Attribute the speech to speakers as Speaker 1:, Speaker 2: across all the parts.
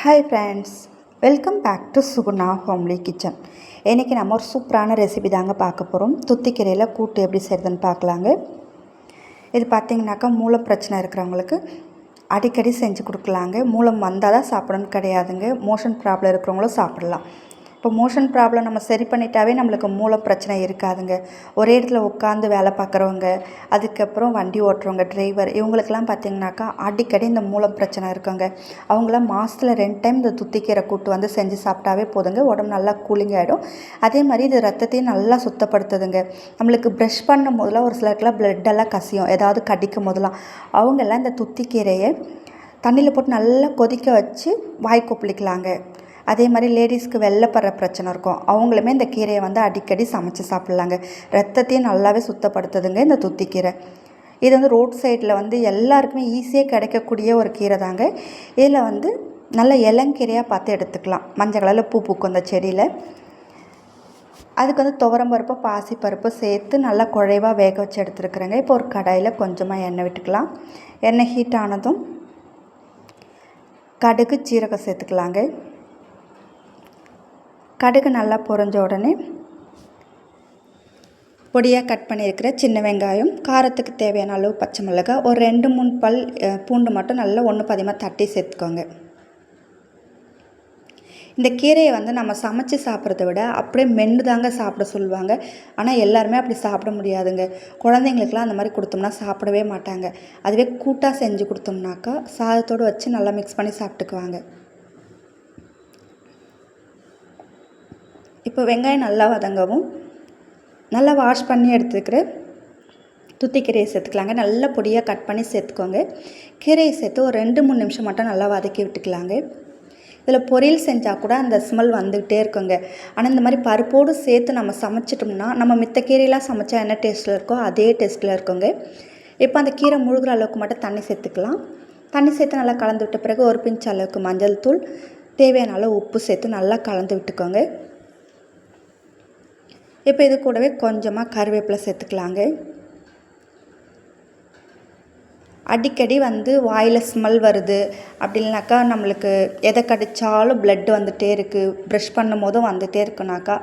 Speaker 1: Hi friends welcome back to Suguna homely kitchen இன்றைக்கி நம்ம ஒரு சூப்பரான ரெசிபி தாங்க பார்க்க போகிறோம் துத்திக்கீரையில் கூட்டு எப்படி செய்கிறதுன்னு பார்க்கலாங்க. இது பார்த்திங்கனாக்கா மூலம் பிரச்சனை இருக்கிறவங்களுக்கு அடிக்கடி செஞ்சு கொடுக்கலாங்க. மூலம் வந்தால் தான் சாப்பிடணும்னு கிடையாதுங்க. மோஷன் ப்ராப்ளம் இருக்கிறவங்களும் சாப்பிடலாம். இப்போ மோஷன் ப்ராப்ளம் நம்ம சரி பண்ணிட்டாவே நம்மளுக்கு மூலம் பிரச்சனை இருக்காதுங்க. ஒரே இடத்துல உட்காந்து வேலை பார்க்குறவங்க அதுக்கப்புறம் வண்டி ஓட்டுறவங்க டிரைவர் இவங்களுக்கெல்லாம் பார்த்தீங்கன்னாக்கா அடிக்கடி இந்த மூலம் பிரச்சனை இருக்குங்க. அவங்களாம் மாதத்தில் ரெண்டு டைம் இந்த துத்திக்கீரை கூட்டு வந்து செஞ்சு சாப்பிட்டாவே போதுங்க. உடம்பு நல்லா கூலிங் ஆகிடும் அதே மாதிரி இது ரத்தத்தையும் நல்லா சுத்தப்படுத்துதுங்க. நம்மளுக்கு ப்ரஷ் பண்ணும் போதெல்லாம் ஒரு சிலருக்குலாம் ப்ளட்டெல்லாம் கசியும். ஏதாவது கடிக்கும் போதெல்லாம். அவங்கெல்லாம் இந்த துத்திக்கீரையை தண்ணியில் போட்டு நல்லா கொதிக்க வச்சு வாய் கொப்பளிக்கலாங்க. அதே மாதிரி லேடிஸ்க்கு வெள்ளைப்படுற பிரச்சனை இருக்கும். அவங்களுமே இந்த கீரையை வந்து அடிக்கடி சமைச்சு சாப்பிட்லாங்க. ரத்தத்தையும் நல்லாவே சுத்தப்படுத்துதுங்க இந்த துத்திக்கீரை. இது வந்து ரோட் சைடில் வந்து எல்லாருக்குமே ஈஸியாக கிடைக்கக்கூடிய ஒரு கீரை தாங்க. இதில் வந்து நல்ல இளங்கீரையாக பார்த்து எடுத்துக்கலாம். மஞ்சள் கலரில் பூ பூக்கும் அந்த செடியில். அதுக்கு வந்து துவரம் பாசிப்பருப்பு சேர்த்து நல்லா குழைவாக வேக வச்சு எடுத்துருக்குறேங்க. இப்போ ஒரு கடாயில் கொஞ்சமாக எண்ணெய் விட்டுக்கலாம். எண்ணெய் ஹீட் ஆனதும் கடுகு சீரகம் சேர்த்துக்கலாங்க. கடுகு நல்லா பொறிஞ்ச உடனே பொடியாக கட் பண்ணியிருக்கிற சின்ன வெங்காயம் காரத்துக்கு தேவையான அளவு பச்சை மிளகாய் ஒரு ரெண்டு மூணு பல் பூண்டு மட்டும் நல்லா ஒன்று பதிமாக தட்டி சேர்த்துக்கோங்க. இந்த கீரையை வந்து நம்ம சமைச்சு சாப்பிட்றத விட அப்படியே மென்று தாங்க சாப்பிட சொல்லுவாங்க. ஆனால் எல்லாருமே அப்படி சாப்பிட முடியாதுங்க. குழந்தைங்களுக்குலாம் அந்த மாதிரி கொடுத்தோம்னா சாப்பிடவே மாட்டாங்க. அதுவே கூட்டாக செஞ்சு கொடுத்தோம்னாக்கா சாதத்தோடு வச்சு நல்லா மிக்ஸ் பண்ணி சாப்பிட்டுக்குவாங்க. இப்போ வெங்காயம் நல்லா வதங்கவும் நல்லா வாஷ் பண்ணி எடுத்துக்கிற துத்தி கீரையை சேர்த்துக்கலாங்க. நல்லா பொடியாக கட் பண்ணி சேர்த்துக்கோங்க. கீரையை சேர்த்து ஒரு ரெண்டு மூணு நிமிஷம் மட்டும் நல்லா வதக்கி விட்டுக்கலாங்க. இதில் பொரியல் செஞ்சால் கூட அந்த ஸ்மெல் வந்துக்கிட்டே இருக்குங்க. ஆனால் இந்த மாதிரி பருப்போடு சேர்த்து நம்ம சமைச்சிட்டோம்னா நம்ம மித்த கீரையெல்லாம் சமைச்சா என்ன டேஸ்ட்டில் இருக்கோ அதே டேஸ்ட்டில் இருக்குங்க. இப்போ அந்த கீரை முழுகிற அளவுக்கு மட்டும் தண்ணி சேர்த்துக்கலாம். தண்ணி சேர்த்து நல்லா கலந்து விட்ட பிறகு ஒரு பிஞ்ச் அளவுக்கு மஞ்சள் தூள் தேவையான அளவு உப்பு சேர்த்து நல்லா கலந்து விட்டுக்கோங்க. இப்போ இது கூடவே கொஞ்சமாக கருவேப்பிலை சேர்த்துக்கலாங்க. அடிக்கடி வந்து வாயில் ஸ்மெல் வருது அப்படின்னாக்கா நம்மளுக்கு எதை கடித்தாலும் ப்ளட் வந்துகிட்டே இருக்குது ப்ரஷ் பண்ணும் போதும் வந்துகிட்டே இருக்குனாக்கா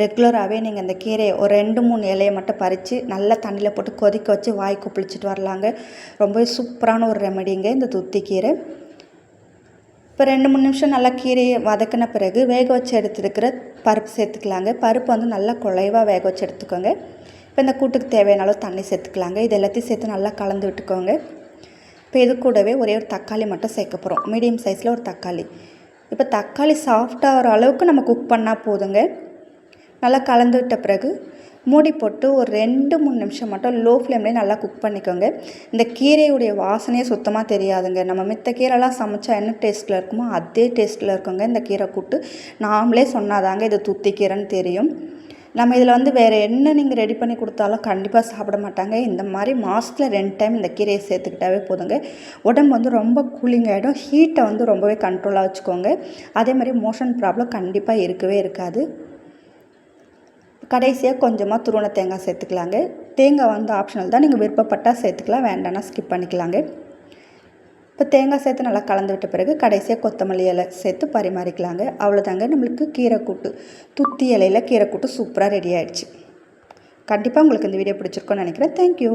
Speaker 1: ரெகுலராகவே நீங்கள் இந்த கீரையை ஒரு ரெண்டு மூணு இலையை மட்டும் பறித்து நல்லா தண்ணியில் போட்டு கொதிக்க வச்சு வாய் குப்பிளிச்சிட்டு வரலாங்க. ரொம்பவே சூப்பரான ஒரு ரெமடிங்க இந்த துத்தி கீரை. இப்போ ரெண்டு மூணு நிமிஷம் நல்லா கீரையை வதக்கின பிறகு வேக வச்சு எடுத்துருக்கிற பருப்பு சேர்த்துக்கலாங்க. பருப்பு வந்து நல்லா குழைவாக வேக வச்சு எடுத்துக்கோங்க. இப்போ இந்த கூட்டுக்கு தேவையான அளவு தண்ணி சேர்த்துக்கலாங்க. இது எல்லாத்தையும் சேர்த்து நல்லா கலந்து விட்டுக்கோங்க. இப்போ இது கூடவே ஒரே ஒரு தக்காளி மட்டும் சேர்க்க போகிறோம் மீடியம் சைஸில் ஒரு தக்காளி. இப்போ தக்காளி சாஃப்டாகிற அளவுக்கு நம்ம குக் பண்ணால் போதுங்க. நல்லா கலந்து விட்ட பிறகு மூடி போட்டு ஒரு ரெண்டு மூணு நிமிஷம் மட்டும் லோ ஃப்ளேம்லேயே நல்லா குக் பண்ணிக்கோங்க. இந்த கீரையுடைய வாசனையே சுத்தமாக தெரியாதுங்க. நம்ம மித்த கீரைலாம் சமைச்சா என்ன டேஸ்ட்டில் இருக்குமோ அதே டேஸ்ட்டில் இருக்குங்க. இந்த கீரை கூட்டு. நாமளே சொன்னாதாங்க இது துத்தி கீரைன்னு தெரியும். நம்ம இதில் வந்து வேறு என்ன நீங்கள் ரெடி பண்ணி கொடுத்தாலும் கண்டிப்பாக சாப்பிட மாட்டாங்க. இந்த மாதிரி மாதத்தில் ரெண்டு டைம் இந்த கீரையை சேர்த்துக்கிட்டாவே போதுங்க. உடம்பு வந்து ரொம்ப கூலிங் ஆகிடும் ஹீட்டை வந்து ரொம்பவே கண்ட்ரோலாக வச்சுக்கோங்க. அதே மாதிரி மோஷன் ப்ராப்ளம் கண்டிப்பாக இருக்கவே இருக்காது. கடைசியாக கொஞ்சமாக துருவண தேங்காய் சேர்த்துக்கலாங்க. தேங்காய் வந்து ஆப்ஷனல் தான். நீங்கள் விருப்பப்பட்டால் சேர்த்துக்கலாம். வேண்டாம்னா ஸ்கிப் பண்ணிக்கலாங்க. இப்போ தேங்காய் சேர்த்து நல்லா கலந்து விட்ட பிறகு கடைசியாக கொத்தமல்லி இலை சேர்த்து பரிமாறிக்கலாங்க. அவ்வளோதாங்க நம்மளுக்கு கீரை கூட்டு துத்தி இலையில் கீரைக்கூட்டு சூப்பராக ரெடி ஆகிடுச்சு கண்டிப்பாக உங்களுக்கு இந்த வீடியோ பிடிச்சிருக்கோன்னு நினைக்கிறேன். தேங்க்யூ